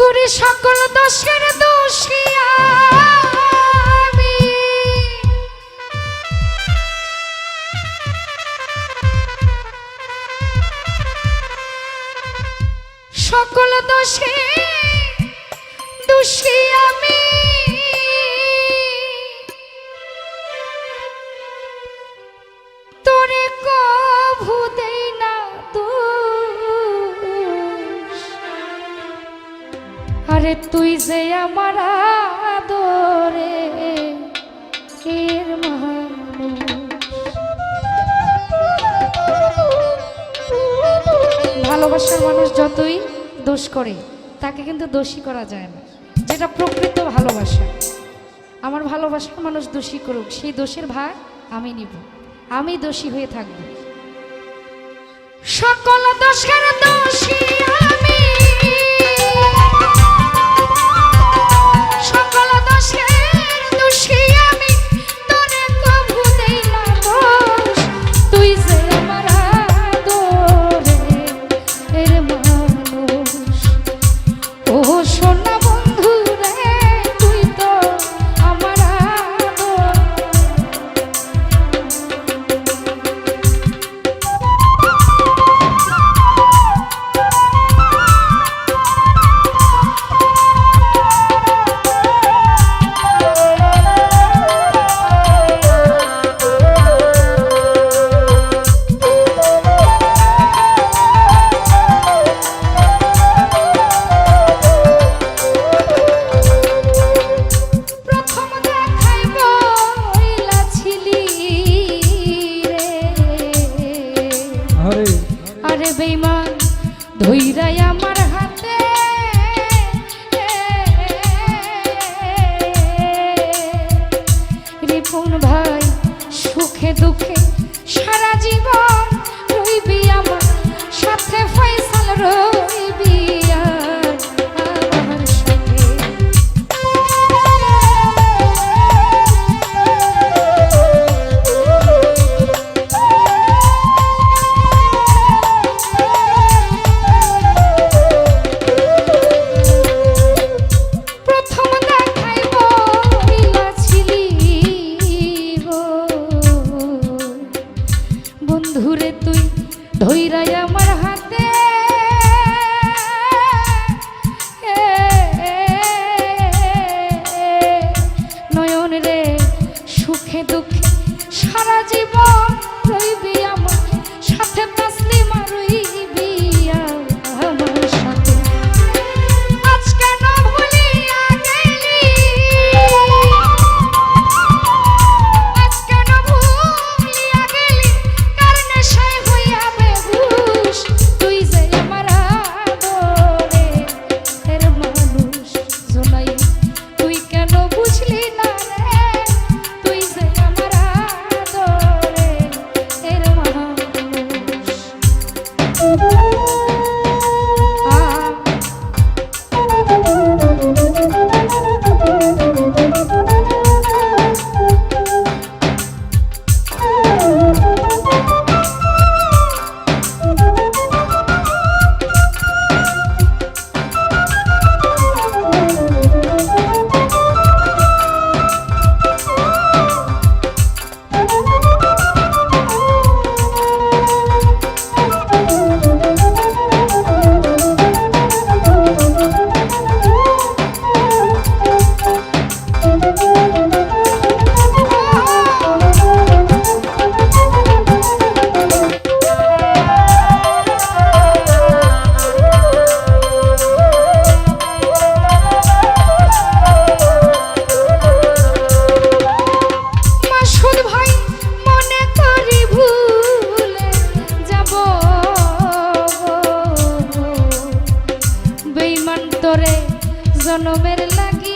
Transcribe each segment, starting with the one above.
তোরে সকল দোষের দোষী আমি। সকল দোষে দোষী ভালোবাসার মানুষ যতই দোষ করে, তাকে কিন্তু দোষী করা যায় না। যেটা প্রকৃত ভালোবাসা। আমার ভালোবাসার মানুষ দোষী করুক, সেই দোষের ভাগ আমি নিব। আমি দোষী হয়ে থাকব। সকল দোষের দোষী ধৈরায় I don't Solo ver la guía.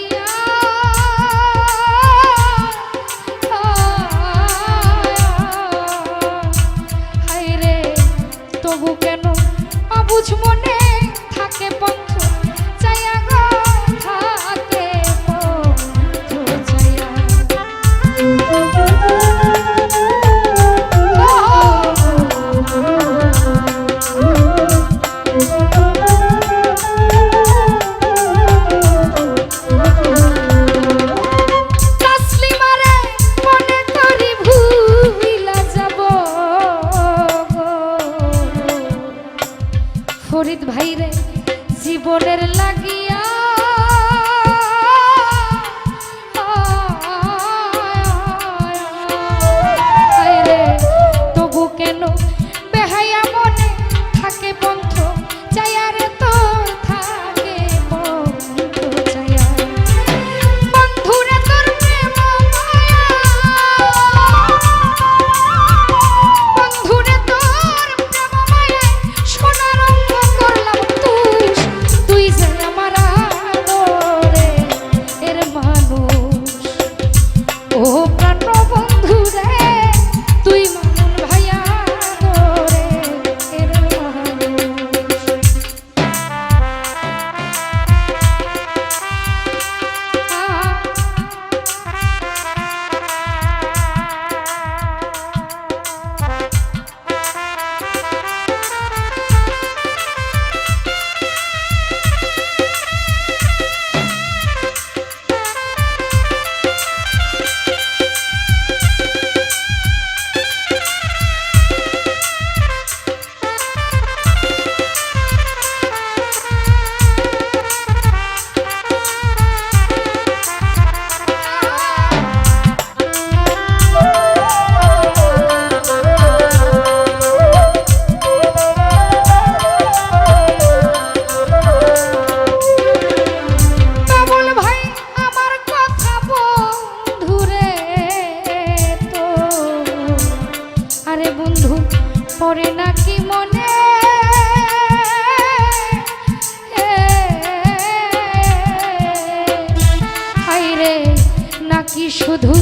নাকি শুধু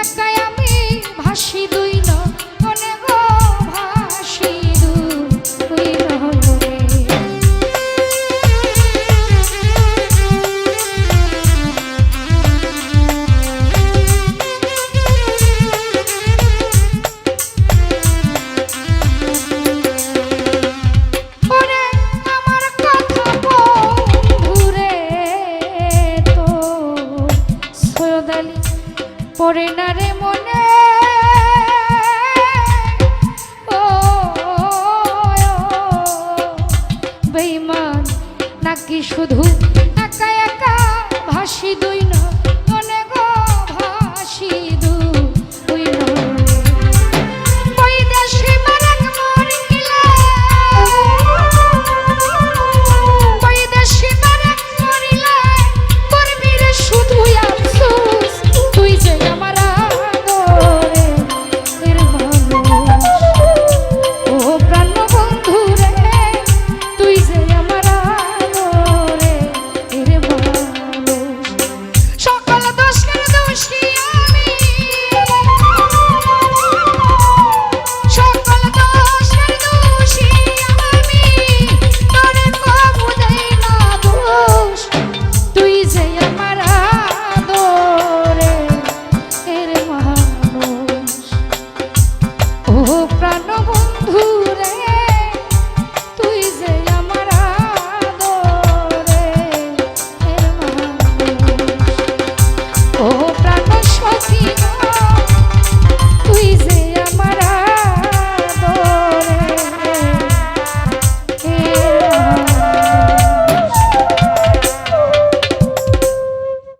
একাই